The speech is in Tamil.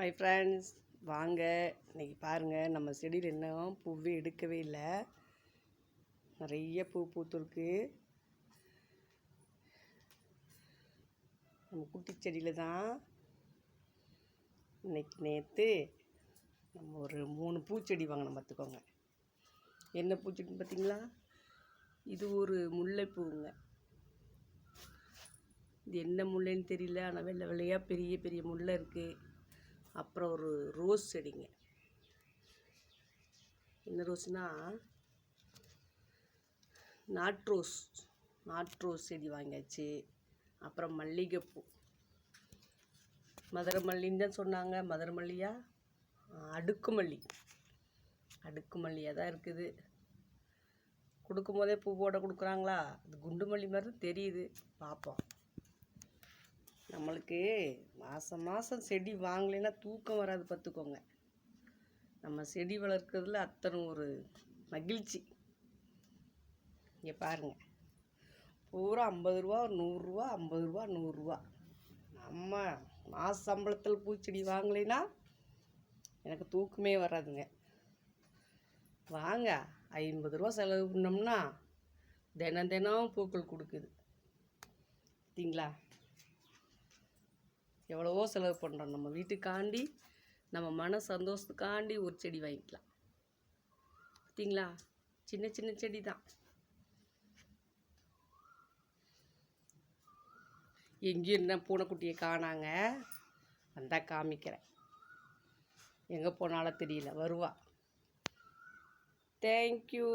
ஹாய் ஃப்ரெண்ட்ஸ் வாங்க. இன்னைக்கு பாருங்கள் நம்ம செடியில் இன்னும் பூவே எடுக்கவே இல்லை. நிறைய பூ பூத்துருக்கு. நம்ம குட்டி செடியில் தான் இன்னைக்கு நேற்று நம்ம ஒரு மூணு பூச்செடி வாங்கினோம் பார்த்துக்கோங்க. என்ன பூச்செடின்னு பார்த்தீங்களா? இது ஒரு முல்லைப்பூங்க இது என்ன முல்லைன்னு தெரியல ஆனால் வெள்ளை வெள்ளையாக பெரிய பெரிய முல்லை இருக்குது அப்புறம் ஒரு ரோஸ் செடிங்க. என்ன ரோஸ்னால் நாட் ரோஸ் நாட் ரோஸ் செடி வாங்கியாச்சு. அப்புறம் மல்லிகைப்பூ. மதுரை மல்லின்னு தான் சொன்னாங்க. மதுரை மல்லியா? அடுக்கு மல்லி. அடுக்கு மல்லியாக தான் இருக்குது. கொடுக்கும் போதே பூ போட கொடுக்குறாங்களா? அது குண்டு மல்லி மாதிரி தான் தெரியுது. பார்ப்போம். நம்மளுக்கு மாதம் மாதம் செடி வாங்கலைன்னா தூக்கம் வராது பார்த்துக்கோங்க. நம்ம செடி வளர்க்குறதுல அத்தனை ஒரு மகிழ்ச்சி. இங்கே பாருங்கள் பூரா ஐம்பது ரூபா நூறுரூவா ஐம்பது ரூபா நூறுரூவா நம்ம மாத சம்பளத்தில் பூச்செடி வாங்கலைன்னா எனக்கு தூக்கமே வராதுங்க. வாங்க ஐம்பது ரூபா செலவு பண்ணோம்னா தினம் தினம் பூக்கள் கொடுக்குது. பார்த்தீங்களா? எவ்வளவோ செலவு பண்ணுறோம் நம்ம வீட்டுக்காண்டி நம்ம மன சந்தோஷத்துக்காண்டி ஒரு செடி வாங்கிக்கலாம். பார்த்தீங்களா சின்ன சின்ன செடி தான் எங்கேயும் என்ன பூனைக்குட்டியை காணாங்க. வந்தால் காமிக்கிறேன். எங்கே போனாலும் தெரியல. வருவா. தேங்க்யூ